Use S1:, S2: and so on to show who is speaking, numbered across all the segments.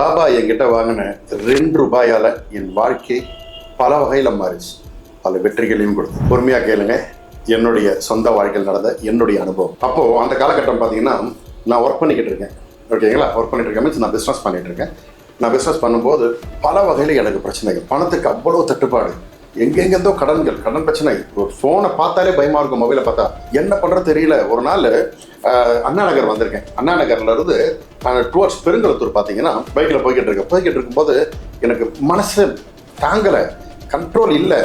S1: பாபா என்கிட்ட வாங்கின ரெண்டு ரூபாயால் என் வாழ்க்கை பல வகையில் மாறிச்சு. பல வெற்றிகளையும் கொடுத்து பொறுமையாக கேளுங்க. என்னுடைய சொந்த வாழ்க்கையில் நடந்த என்னுடைய அனுபவம். அப்போது அந்த காலகட்டம் பார்த்தீங்கன்னா நான் ஒர்க் பண்ணிக்கிட்டு இருக்கேன். ஓகேங்களா ஒர்க் பண்ணிட்டு இருக்கேன் நான் பிஸ்னஸ் பண்ணிகிட்டு இருக்கேன். நான் பிஸ்னஸ் பண்ணும்போது பல வகையில் எனக்கு பிரச்சனைகள். பணத்துக்கு அவ்வளோ தட்டுப்பாடு. எங்கெங்கேருந்தோ கடன்கள் கடன் பிரச்சனை. ஒரு ஃபோனை பார்த்தாலே பயமா இருக்கும் மொபைலை பார்த்தா. என்ன பண்ணுறது தெரியல. ஒரு நாள் அண்ணா நகர் வந்திருக்கேன். அண்ணா நகர்ல இருந்து டுவர்ட்ஸ் பெருங்கலத்தூர் பார்த்தீங்கன்னா பைக்கில் போய்கிட்டு இருக்கேன். போய்கிட்டு இருக்கும்போது எனக்கு மனசு தாங்கலை. கண்ட்ரோல் இல்லை.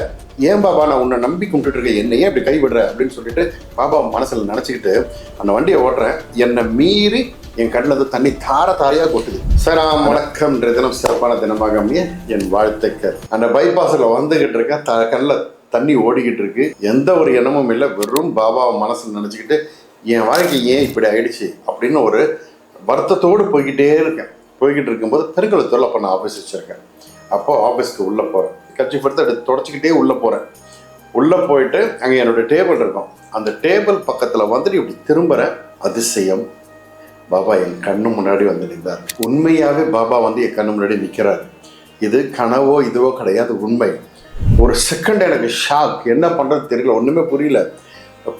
S1: ஏன் பாபா நான் உன்னை நம்பி கும்பிட்டு இருக்கேன்? என்னை ஏன் இப்படி கைவிடுற? அப்படின்னு சொல்லிட்டு பாபா மனசில் நினச்சிக்கிட்டு அந்த வண்டியை ஓட்டுறேன். என்னை மீறி என் கண்ணில் இருந்து தண்ணி தார தாரையாக கொட்டுது. சராம். வணக்கம் தினம் சிறப்பான தினமாக அமைய என் வாழ்த்துக்கள். அந்த பைபாஸில் வந்துகிட்டு இருக்கேன் த கண்ணில் தண்ணி ஓடிக்கிட்டு இருக்கு. எந்த ஒரு எண்ணமும் இல்லை வெறும் பாபாவை மனசில் நினச்சிக்கிட்டு என் வாழ்க்கை ஏன் இப்படி ஆயிடுச்சு? அப்படின்னு ஒரு வருத்தத்தோடு போய்கிட்டே இருக்கேன். போய்கிட்டு இருக்கும்போது பெருங்கலத்தூரில் அப்போ நான் ஆஃபீஸ் வச்சுருக்கேன். அப்போ ஆஃபீஸ்க்கு உள்ளே போகிறேன் கட்சி படுத்து எடுத்து தொடச்சிக்கிட்டே உள்ளே போகிறேன் உள்ளே போயிட்டு அங்கே என்னோட டேபிள் இருக்கும். அந்த டேபிள் பக்கத்தில் வந்துட்டு இப்படி திரும்புகிறேன் அதிசயம். பாபா என் கண்ணு முன்னாடி வந்து நின்றார். உண்மையாகவே பாபா வந்து என் கண்ணு முன்னாடி நிற்கிறார் இது கனவோ இதுவோ கிடையாது உண்மை. ஒரு செகண்ட் எனக்கு ஷாக் என்ன பண்ணுறது தெரியல ஒன்றுமே புரியல.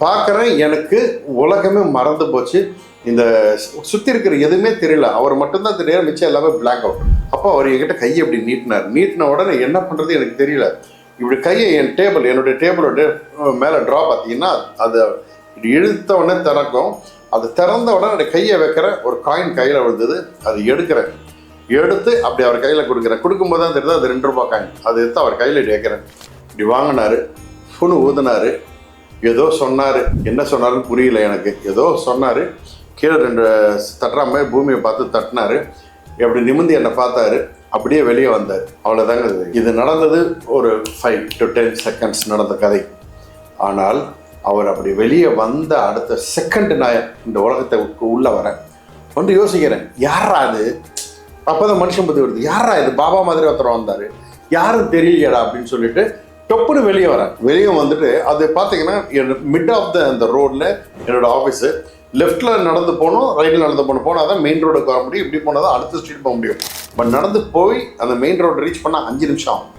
S1: பார்க்குறேன் எனக்கு உலகமே மறந்து போச்சு. இந்த சுற்றி இருக்கிற எதுவுமே தெரியல. அவர் மட்டும்தான் தெரியல மிச்சம் எல்லாமே பிளாக் அவுட் அப்போ அவர் என்கிட்ட கையை இப்படி நீட்டினார். நீட்டின உடனே என்ன பண்ணுறது எனக்கு தெரியல. இப்படி கையை என் டேபிள் என்னுடைய டேபிளோட மேலே ட்ரா பார்த்தீங்கன்னா அது இப்படி இழுத்த உடனே திறக்கும். அது திறந்த உடனே என்னுடைய கையை வைக்கிற ஒரு காயின் கையில் விழுந்தது. அது எடுக்கிறேன். எடுத்து அப்படி அவர் கையில் கொடுக்குறேன். கொடுக்கும்போது தான் தெரியுது? அது ரெண்டு ரூபா காயின் அது எடுத்து அவர் கையில் இப்படி வைக்கிறேன். இப்படி வாங்கினாரு. புணு ஊதினார். ஏதோ சொன்னார். என்ன சொன்னாருன்னு புரியல எனக்கு. ஏதோ சொன்னார். கீழே ரெண்டு தட்டுற மாதிரி பூமியை பார்த்து தட்டினாரு. அப்படி நிமிந்து என்னை பார்த்தாரு. அப்படியே வெளியே வந்தார். அவ்வளோதாங்க இது. இது நடந்தது ஒரு ஃபைவ் டு டென் செகண்ட்ஸ் நடந்த கதை. ஆனால் அவர் அப்படி வெளியே வந்த அடுத்த செகண்ட் நான் இந்த உலகத்தை உள்ளே உள்ள வரேன். வந்து யோசிக்கிறேன் யாரா அது? அப்போதான் மனுஷன் பற்றி வருது. யாரா இது? பாபா மாதிரி ஒருத்தர் வந்தார். யாரும் தெரியலையடா அப்படின்னு சொல்லிட்டு டொப்புன்னு வெளியே வரேன். வெளியே வந்துட்டு அது பார்த்தீங்கன்னா மிட் ஆஃப் த அந்த ரோடில் என்னோட ஆஃபீஸு லெஃப்ட்டில் நடந்து போகணும் ரைட்டில் நடந்து போகணும் போனால் தான் மெயின் ரோடுக்கு வர முடியும். இப்படி போனால் தான் அடுத்த ஸ்ட்ரீட் போக முடியும். பட் நடந்து போய் அந்த மெயின் ரோடு ரீச் பண்ணால் அஞ்சு நிமிஷம் ஆகும்.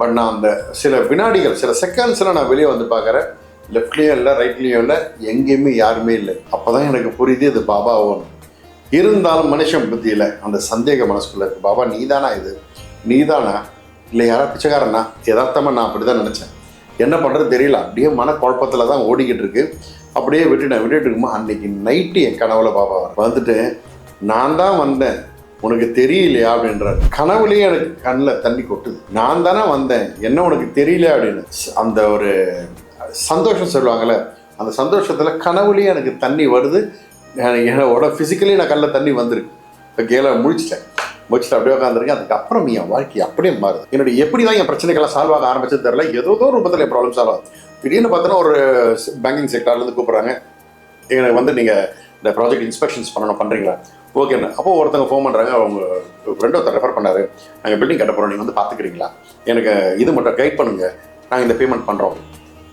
S1: பட் நான் அந்த சில வினாடிகள் சில செகண்ட்ஸில் நான் வெளியே வந்து பார்க்குறேன் லெஃப்ட்லேயும் இல்லை ரைட்லேயும் இல்லை எங்கேயுமே யாருமே இல்லை. அப்போ தான் எனக்கு புரியுது இது பாபாவோன்னு. இருந்தாலும் மனுஷன் புத்தியில் அந்த சந்தேக மனசுக்குள்ளே இருக்குது பாபா நீதானா இது? நீதானா? இல்லை யாரா பிச்சைக்காரனா? யதார்த்தமாக நான் அப்படி தான் நினச்சேன். என்ன பண்ணுறது தெரியல. அப்படியே மன குழப்பத்தில் தான் ஓடிக்கிட்டு இருக்கு. அப்படியே விட்டுட்டேன் விட்டுட்டு இருக்குமா அன்னைக்கு நைட்டு என் கனவுல பாபா வந்துட்டு நான் தான் வந்தேன். உனக்கு தெரியலையா? அப்படின்ற கனவுலேயே எனக்கு கண்ணில் தண்ணி கொட்டுது. நான் தானே வந்தேன். என்ன உனக்கு தெரியல அப்படின்னு. அந்த ஒரு சந்தோஷம் சொல்லுவாங்கள்ல அந்த சந்தோஷத்தில் கனவுலேயே எனக்கு தண்ணி வருது. என்னோட ஃபிசிக்கலி நான் கல்ல தண்ணி வந்திருக்கு. இப்போ கேல முடிச்சிட்டேன் முடிச்சுட்டு அப்படியே உட்காந்துருக்கேன் அதுக்கப்புறம் என் வாழ்க்கை அப்படியே மாறுது. என்னுடைய எப்படி தான் என் பிரச்சனைகள்லாம் சால்வ் ஆக ஆரம்பிச்சது தெரியல. ஏதோ ஒரு ரூபத்தில் என் ப்ராப்ளம் சால்வ் ஆகுது. திடீர்னு பார்த்தோன்னா ஒரு பேங்கிங் செக்டார்லேருந்து கூப்பிட்றாங்க. எனக்கு வந்து நீங்கள் இந்த ப்ராஜெக்ட் இன்ஸ்பெக்ஷன்ஸ் பண்ணணும் பண்ணுறீங்களா ஓகேண்ணா அப்போ ஒருத்தவங்க ஃபோன் பண்ணுறாங்க அவங்க ஃப்ரெண்ட் ஒருத்தர் ரெஃபர் பண்ணார். நாங்கள் பில்டிங் கட்ட போகிறோம் நீங்கள் வந்து பார்த்துக்கிறீங்களா? எனக்கு இது மட்டும் கைட் பண்ணுங்கள் நாங்கள் இந்த பேமெண்ட் பண்ணுறோம்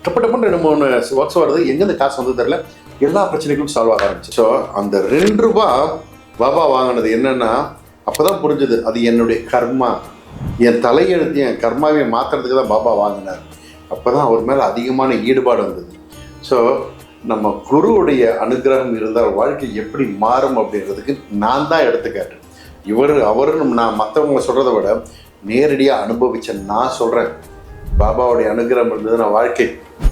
S1: டப்பு டப்புன்னு ரெண்டு மூணு ஒர்க்ஸ் வருது. எங்கேருந்து காசு வந்து தெரியல. எல்லா பிரச்சனைகளும் சால்வ் ஆக ஆரம்பிச்சு. ஸோ அந்த ரெண்டு ரூபா பாபா வாங்கினது என்னன்னா அப்பதான் புரிஞ்சுது. அது என்னுடைய கர்மா. என் தலையெழுத்து என் கர்மாவை மாற்றுறதுக்கு தான் பாபா வாங்கினார். அப்போ தான் அவர் மேலே அதிகமான ஈடுபாடு வந்தது. ஸோ நம்ம குருவுடைய அனுகிரகம் இருந்தால் வாழ்க்கை எப்படி மாறும் அப்படின்றதுக்கு நான் தான் எடுத்துக்காட்டு. இவர் அவரும் நான் மற்றவங்களை சொல்கிறத விட நேரடியாக அனுபவித்த நான் சொல்கிறேன் பாபாவுடைய அனுகிரகம் இருந்தது நான் வாழ்க்கை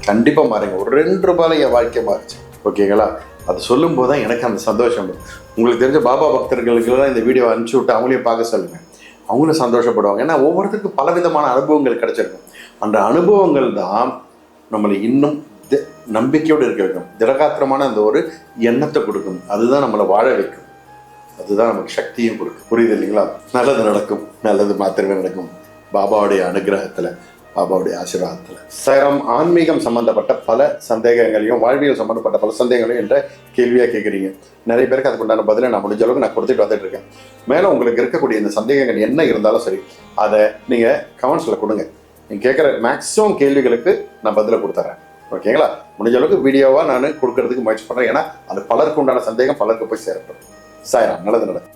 S1: கண்டிப்பாக மாறுங்க. ஒரு ரெண்டு ரூபாயில் என் வாழ்க்கை மாறுச்சு. ஓகேங்களா அது சொல்லும்போது தான் எனக்கு அந்த சந்தோஷம் உங்களுக்கு தெரிஞ்ச பாபா பக்தர்களுக்கெல்லாம் இந்த வீடியோ அனுப்பிச்சி விட்டு அவங்களையும் பார்க்க சொல்லுங்கள் அவங்களும் சந்தோஷப்படுவாங்க. ஏன்னா ஒவ்வொருத்தருக்கும் பலவிதமான அனுபவங்கள் கிடைச்சிருக்கும். அந்த அனுபவங்கள் தான் நம்மளை இன்னும் தி- நம்பிக்கையோடு இருக்க வைக்கும். திடகாத்திரமான அந்த ஒரு எண்ணத்தை கொடுக்கும். அதுதான் நம்மளை வாழ வைக்கும். அதுதான் நமக்கு சக்தியும் கொடுக்கும். புரியுது இல்லைங்களா? நல்லது நடக்கும். நல்லது மாத்திரமே நடக்கும். பாபாவுடைய அனுகிரகத்தில் பாபாவுடைய ஆசீர்வாதத்தில். சரம் ஆன்மீகம் சம்பந்தப்பட்ட பல சந்தேகங்களையும் வாழ்வியல் சம்பந்தப்பட்ட பல சந்தேகங்களையும் என்ற கேள்வியாக கேட்குறீங்க நிறைய பேருக்கு அதுக்குண்டான பதிலை நான் முடிஞ்ச அளவுக்கு நான் கொடுத்துட்டு வந்துட்டு இருக்கேன். மேலே உங்களுக்கு இருக்கக்கூடிய இந்த சந்தேகங்கள் என்ன இருந்தாலும் சரி அதை நீங்கள் கமெண்ட்ஸில் கொடுங்க. நீங்கள் கேட்குற மேக்ஸிமம் கேள்விகளுக்கு நான் பதிலை கொடுத்துட்றேன் ஓகேங்களா முடிஞ்ச அளவுக்கு வீடியோவாக நான் கொடுக்கறதுக்கு முயற்சி பண்ணுறேன் ஏன்னா அது பலருக்கு உண்டான சந்தேகம் பலருக்கு போய் சேரப்படும் சாயரா நல்லது நல்லது